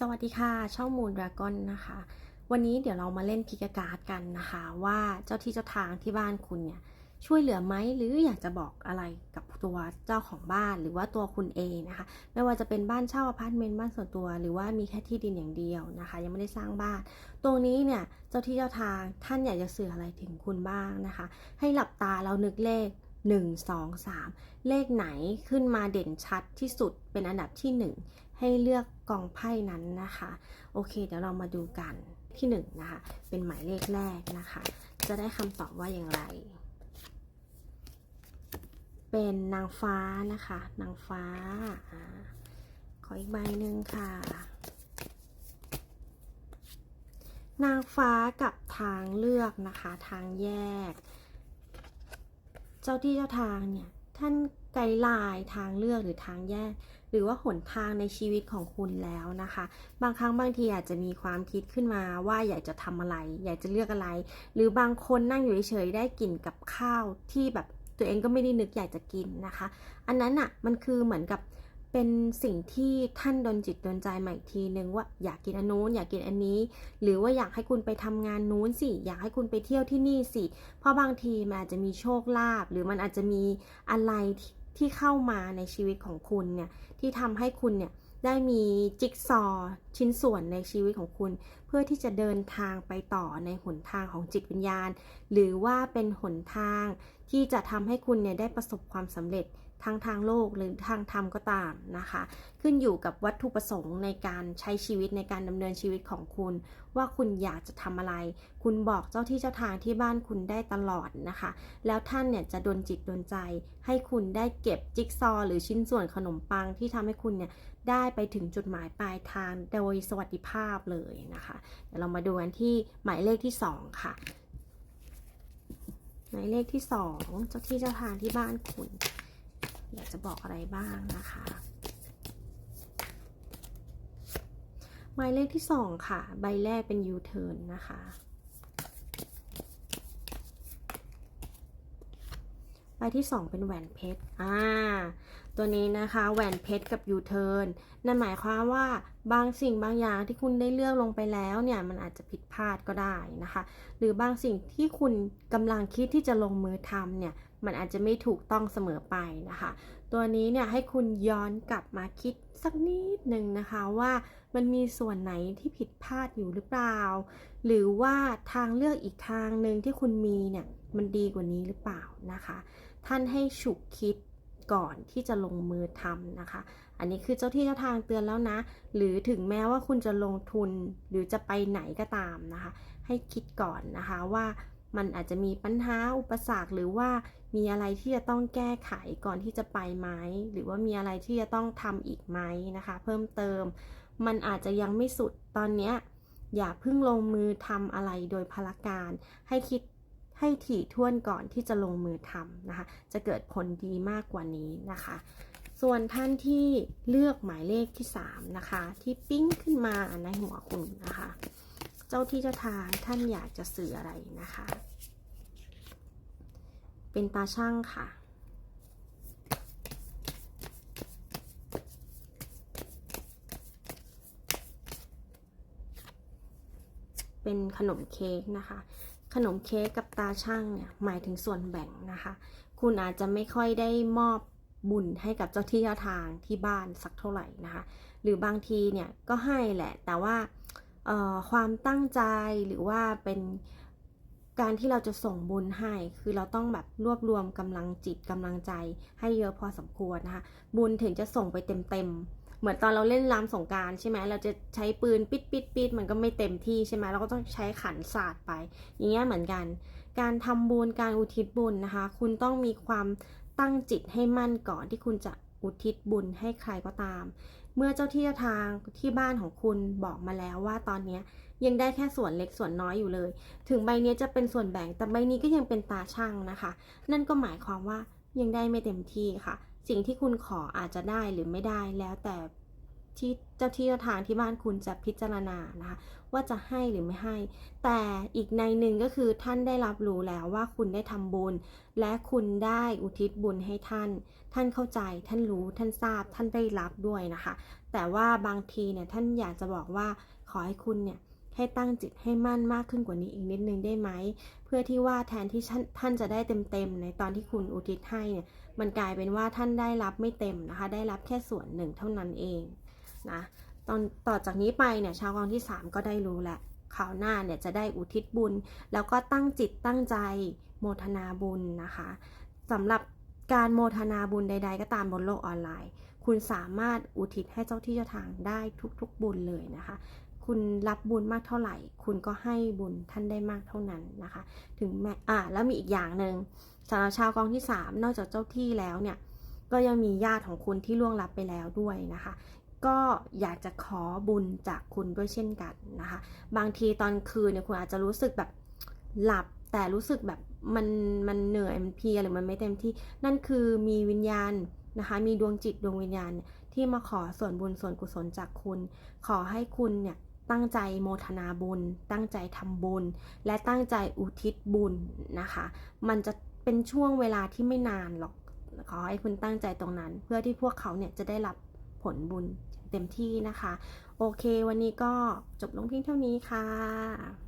สวัสดีค่ะ ช่องมูนดราก้อนนะคะ วันนี้เดี๋ยวเรามาเล่นพิกาการ์ดกันนะคะ ว่าเจ้าที่เจ้าทางที่บ้านคุณเนี่ยช่วยเหลือไหมหรืออยากจะบอกอะไรกับตัวเจ้าของบ้านหรือว่าตัวคุณเองนะคะ ไม่ว่าจะเป็นบ้านเช่าอพาร์ตเมนต์บ้านส่วนตัว หรือว่ามีแค่ที่ดินอย่างเดียวนะคะ ยังไม่ได้สร้างบ้าน ตรงนี้เนี่ยเจ้าที่เจ้าทางท่านอยากจะสื่ออะไรถึงคุณบ้างนะคะ ให้หลับตาแล้วนึกเลข 1 2 3 เลขไหนขึ้นมาเด่นชัดที่สุดเป็นอันดับที่ 1 ให้เลือกกองไพ่นั้นนะคะ โอเค เดี๋ยวเรามาดูกันที่ 1 นะคะ เป็นหมายเลขแรกนะคะ จะได้คำตอบว่าอย่างไร เป็นนางฟ้านะคะ นางฟ้าอาขออีกใบหนึ่งค่ะ นางฟ้ากับทางเลือกนะคะ ทางแยก เจ้าที่เจ้าทางเนี่ยท่านไกด์ไลน์ทางเลือกหรือทางแยก หรือว่าหนทางในชีวิตของคุณแล้วนะคะ บางครั้งบางทีอาจจะมีความคิดขึ้นมาว่าอยากจะทำอะไร อยากจะเลือกอะไร หรือบางคนนั่งอยู่เฉยๆได้กลิ่นกับข้าวที่แบบตัวเองก็ไม่ได้นึกอยากจะกินนะคะ อันนั้นอะมันคือเหมือนกับ เป็นสิ่งที่ท่านดนจิตดนใจมาอีกทีนึงว่าอยากกินอันนู้นอยากกินอันนี้ หรือว่าอยากให้คุณไปทำงานนู้นสิ อยากให้คุณไปเที่ยวที่นี่สิ เพราะบางทีมันอาจจะมีโชคลาภหรือมันอาจจะมีอะไรที่ที่เข้ามาในชีวิตของคุณเนี่ยที่ทำให้คุณเนี่ยได้มีจิ๊กซอว์ชิ้นส่วนในชีวิตของคุณ เพื่อที่จะเดินทางไปต่อในหนทางของจิตวิญญาณ หรือว่าเป็นหนทางที่จะทำให้คุณเนี่ยได้ประสบความสำเร็จ ทั้งทางโลกหรือทางธรรมก็ตามนะคะ ขึ้นอยู่กับวัตถุประสงค์ในการใช้ชีวิตในการดำเนินชีวิตของคุณ ว่าคุณอยากจะทำอะไร คุณบอกเจ้าที่เจ้าทางที่บ้านคุณได้ตลอดนะคะ แล้วท่านเนี่ยจะดนจิตดนใจ ให้คุณได้เก็บจิ๊กซอ หรือชิ้นส่วนขนมปังที่ทำให้คุณเนี่ยได้ไปถึงจุดหมายปลายทางโดยสวัสดิภาพเลยนะคะเดี๋ยวเรามาดูกันที่หมายเลขที่ 2 ค่ะ หมายเลขที่ 2 เจ้าที่เจ้าทางที่บ้านคุณ อยากจะบอกอะไรบ้างนะคะ หมายเลขที่2ค่ะ ใบแรกเป็น U-turn นะคะ ใบที่2เป็นแหวนเพชร อ่า ตัวนี้นะคะแหวนเพชรกับ U-turn นั่นหมายความว่าบางสิ่งบางอย่างที่คุณได้เลือกลงไปแล้วเนี่ยมันอาจจะผิดพลาดก็ได้นะคะ หรือบางสิ่งที่คุณกำลังคิดที่จะลงมือทำเนี่ย มันอาจจะไม่ถูกต้องเสมอไปนะคะ ตัวนี้เนี่ยให้คุณย้อนกลับมาคิดสักนิดหนึ่งนะคะว่ามันมีส่วนไหนที่ผิดพลาดอยู่หรือเปล่า หรือว่าทางเลือกอีกทางหนึ่งที่คุณมีเนี่ยมันดีกว่านี้หรือเปล่านะคะ ท่านให้ฉุกคิดก่อนที่จะลงมือทำนะคะ อันนี้คือเจ้าที่เจ้าทางเตือนแล้วนะ หรือถึงแม้ว่าคุณจะลงทุนหรือจะไปไหนก็ตามนะคะ ให้คิดก่อนนะคะว่า มันอาจจะมีปัญหาอุปสรรคหรือว่ามีอะไรที่จะต้องแก้ไขก่อนที่จะไปไหมหรือว่ามีอะไรที่จะต้องทำอีกไหมนะคะ เพิ่มเติม มันอาจจะยังไม่สุดตอนเนี้ยอย่าเพิ่งลงมือทำอะไรโดยพละการ ให้คิดให้ถี่ถ้วนก่อนที่จะลงมือทำนะคะ จะเกิดผลดีมากกว่านี้นะคะ ส่วนท่านที่เลือกหมายเลขที่ 3 นะคะ ที่ปิ้งขึ้นมาในหัวคุณนะคะ เจ้าที่เจ้าทางท่านอยากจะสื่ออะไรนะคะ เป็นตาช่างค่ะ เป็นขนมเค้กนะคะ ขนมเค้กกับตาช่างเนี่ยหมายถึงส่วนแบ่งนะคะ คุณอาจจะไม่ค่อยได้มอบบุญให้กับเจ้าที่เจ้าทางที่บ้านสักเท่าไหร่นะคะ หรือบางทีเนี่ยก็ให้แหละ แต่ว่า ความตั้งใจหรือว่าเป็นการที่เราจะส่งบุญให้ คือเราต้องแบบรวบรวมกำลังจิตกำลังใจให้เยอะพอสมควรนะคะ บุญถึงจะส่งไปเต็มๆ เหมือนตอนเราเล่นรำสงการใช่ไหมเราจะใช้ปืนปิดปิดปิดมันก็ไม่เต็มที่ใช่ไหมเราก็ต้องใช้ขันศาสตร์ไป อย่างเงี้ยเหมือนกัน การทำบุญการอุทิศบุญนะคะ คุณต้องมีความตั้งจิตให้มั่นก่อนที่คุณจะอุทิศบุญให้ใครก็ตาม เมื่อเจ้าที่เจ้าทางที่บ้านของคุณบอกมาแล้วว่าตอนนี้ยังได้แค่ส่วนเล็กส่วนน้อยอยู่เลย ถึงใบนี้จะเป็นส่วนแบ่งแต่ใบนี้ก็ยังเป็นตาช่างนะคะ นั่นก็หมายความว่ายังได้ไม่เต็มที่ค่ะ สิ่งที่คุณขออาจจะได้หรือไม่ได้แล้วแต่ ที่เจ้าที่เจ้าทางที่บ้านคุณจะพิจารณานะคะว่าจะให้หรือไม่ให้ แต่อีกในหนึ่งก็คือท่านได้รับรู้แล้วว่าคุณได้ทำบุญ และคุณได้อุทิศบุญให้ท่าน ท่านเข้าใจท่านรู้ท่านทราบท่านได้รับด้วยนะคะ แต่ว่าบางทีเนี่ยท่านอยากจะบอกว่าขอให้คุณเนี่ยให้ตั้งจิตให้มั่นมากขึ้นกว่านี้อีกนิดนึงได้ไหม เพื่อที่ว่าแทนที่ท่านท่านจะได้เต็มๆในตอนที่คุณอุทิศให้เนี่ยมันกลายเป็นว่าท่านได้รับไม่เต็มนะคะ ได้รับแค่ส่วนหนึ่งเท่านั้นเอง นะตอนต่อจากนี้ไปเนี่ยชาวกองที่ 3 ก็ได้รู้แหล้วข่าวหน้าเนี่ยจะได้อุทิศบุญ แล้วก็ตั้งจิตตั้งใจโมทนาบุญนะคะสำหรับการโมทนาบุญใด ๆ ก็ตามบนโลกออนไลน์ คุณสามารถอุทิศให้เจ้าที่เจ้าทางได้ทุกๆบุญเลยนะคะ คุณรับบุญมากเท่าไหร่ คุณก็ให้บุญท่านได้มากเท่านั้นนะคะ ถึงแม้อ่าแล้วมีอีกอย่างหนึ่งสำหรับชาวกองที่ 3 นอกจากเจ้าที่แล้วเนี่ยก็ยังมีญาติของคุณที่ล่วงลับไปแล้วด้วยนะคะ ก็อยากจะขอบุญจากคุณด้วยเช่นกันนะคะ บางทีตอนคืนเนี่ยคุณอาจจะรู้สึกแบบหลับแต่รู้สึกแบบมันมันเหนื่อยมันเพียหรือมันไม่เต็มที่ นั่นคือมีวิญญาณนะคะมีดวงจิตดวงวิญญาณที่มาขอส่วนบุญส่วนกุศลจากคุณ ขอให้คุณเนี่ยตั้งใจโมทนาบุญ ตั้งใจทำบุญ และตั้งใจอุทิศบุญนะคะ มันจะเป็นช่วงเวลาที่ไม่นานหรอกขอให้คุณตั้งใจตรงนั้น เพื่อที่พวกเขาเนี่ยจะได้รับ ผลบุญเต็มที่นะคะ โอเค วันนี้ก็จบลงเพียงเท่านี้ค่ะ